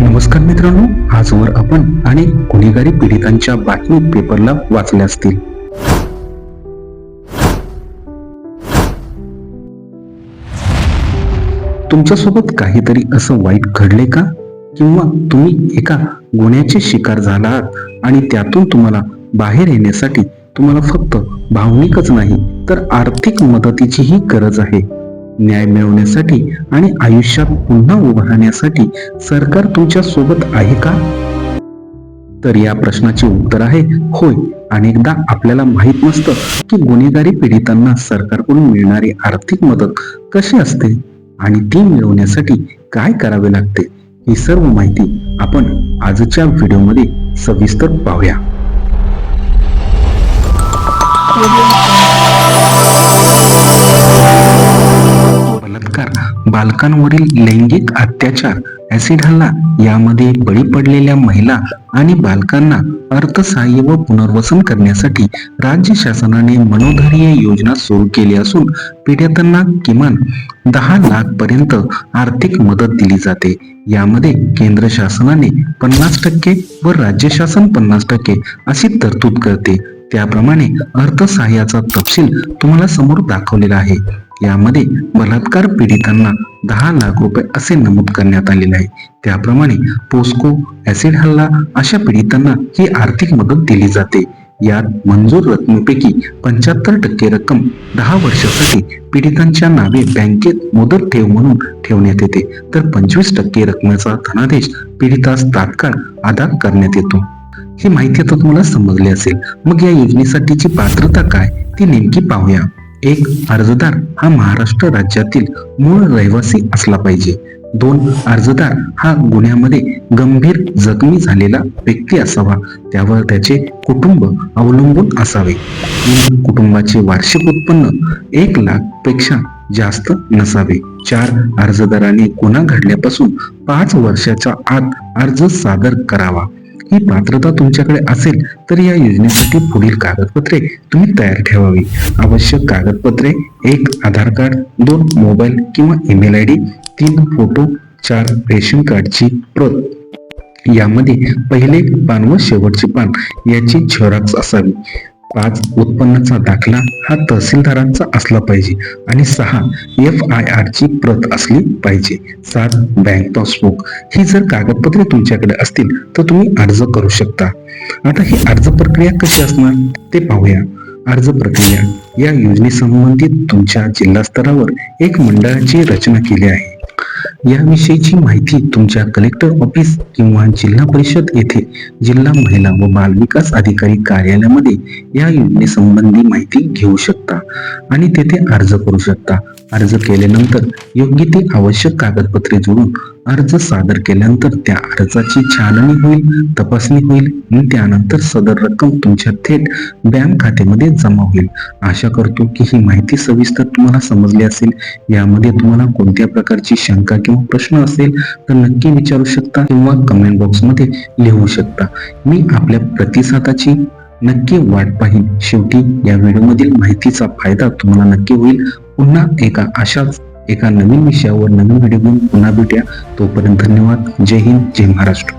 नमस्कार मित्रांनो आजवर आपण अनेक गुन्हेगारी पीडितांच्या बातमी पेपरला वाचल्या असतील. तुमच्यासोबत काहीतरी असं वाईट घडले का? किंवा तुम्ही एका गुन्ह्याचे शिकार झाला आहात आणि त्यातून तुम्हाला बाहेर येण्यासाठी तुम्हाला फक्त भावनिकच नाही तर आर्थिक मदतीचीही गरज आहे. न्याय मिळवण्यासाठी आणि आयुष्यात पुन्हा उभं राहण्यासाठी सरकार तुमच्यासोबत आहे का? तर या प्रश्नाचे उत्तर आहे होय. अनेकदा आपल्याला माहीत नसतं की गुन्हेगारी पीडितांना सरकारकडून मिळणारी आर्थिक मदत कशी असते आणि ती मिळवण्यासाठी काय करावे लागते ही सर्व माहिती आपण आजच्या व्हिडिओमध्ये सविस्तर पाहूया. बालकांवरील लैंगिक अत्याचार ऍसिड हल्ला यामध्ये बळी पडलेल्या महिला आणि बालकांना अर्थसहाय्य व पुनर्वसन करण्यासाठी राज्य शासनाने मनोधैर्य योजना सुरू केली असून पीडितांना किमान दहा लाख पर्यंत आर्थिक मदत दिली जाते. यामध्ये केंद्र शासनाने पन्नास टक्के व राज्य शासन पन्नास टक्के अशी तरतूद करते. त्याप्रमाणे अर्थसहाय्याचा तपशील तुम्हाला समोर दाखवलेला आहे. यामध्ये बलात्कार पीडितांना दहा लाख रुपये असे नमूद करण्यात आलेले आहे. त्याप्रमाणे पोस्को ऍसिड हल्ला अशा पीडितांना ही आर्थिक मदत दिली जाते. यात मंजूर रकमेपैकी पंच्याहत्तर टक्के रक्कम दहा वर्षासाठी पीडितांच्या नावे बँकेत मुदत ठेव म्हणून ठेवण्यात येते. तर पंचवीस टक्के रकमेचा धनादेश पीडितास तात्काळ अदा करण्यात येतो. ही माहिती आता तुम्हाला समजली असेल. मग या योजनेसाठीची पात्रता काय? ती नेमकी पाहूया. एक अर्जदार हा महाराष्ट्र राज्यातील मूळ रहिवासी असला पाहिजे. दोन अर्जदार हा गुन्ह्यामध्ये गंभीर जखमी झालेला व्यक्ती असावा. त्यावर त्याचे कुटुंब अवलंबून असावे. कुटुंबाचे वार्षिक उत्पन्न एक लाखपेक्षा जास्त नसावे. चार अर्जदाराने गुन्हा घडल्यापासून पाच वर्षाच्या आत अर्ज सादर करावा. ही पात्रता तुमच्याकडे असेल तर या योजनेसाठी पुढील कागदपत्रे तुम्ही तयार ठेवावी. आवश्यक कागदपत्रे एक आधार कार्ड दोन मोबाईल किंवा ईमेल आय डी तीन फोटो चार रेशन कार्डची प्रत. यामध्ये पहिले पान व शेवटचे पान याची झेरॉक्स असावी. पाच उत्पन्नाचा दाखला हा तहसीलदारांचा असला पाहिजे आणि सहा एफ आय आर ची प्रत असली पाहिजे. सात बँक पासबुक. ही जर कागदपत्रे तुमच्याकडे असतील तर तुम्ही अर्ज करू शकता. आता ही अर्ज प्रक्रिया कशी असणार ते पाहूया. अर्ज प्रक्रिया या योजनेसंबंधित तुमच्या जिल्हा स्तरावर एक मंडळाची रचना केली आहे. याविषयीची माहिती तुमच्या कलेक्टर ऑफिस किंवा जिल्हा परिषद येथे जिल्हा महिला व बाल विकास अधिकारी कार्यालयामध्ये या योजनेसंबंधी माहिती घेऊ शकता आणि तेथे अर्ज करू शकता. अर्ज केल्यानंतर योग्य ती आवश्यक कागदपत्रे जोडून अर्ज सादर केल्यानंतर त्या अर्जाची छाननी होईल तपासणी होईल आणि त्यानंतर सदर रक्कम तुमच्या थेट बँक खात्यामध्ये जमा होईल. आशा करतो की ही माहिती सविस्तर तुम्हाला समजली असेल. यामध्ये तुम्हाला कोणत्या प्रकारची शंका किंवा प्रश्न असेल तर नक्की विचारू शकता किंवा कमेंट बॉक्समध्ये लिहू शकता. मी आपल्या प्रतिसादाची नक्की वाट पाहीन. शेवटी या व्हिडिओमधील माहितीचा फायदा तुम्हाला नक्की होईल. पुन्हा एका अशाच एका नवीन विषयावर नवीन व्हिडिओ घेऊन पुन्हा भेटूया. तोपर्यंत धन्यवाद. जय हिंद जय महाराष्ट्र.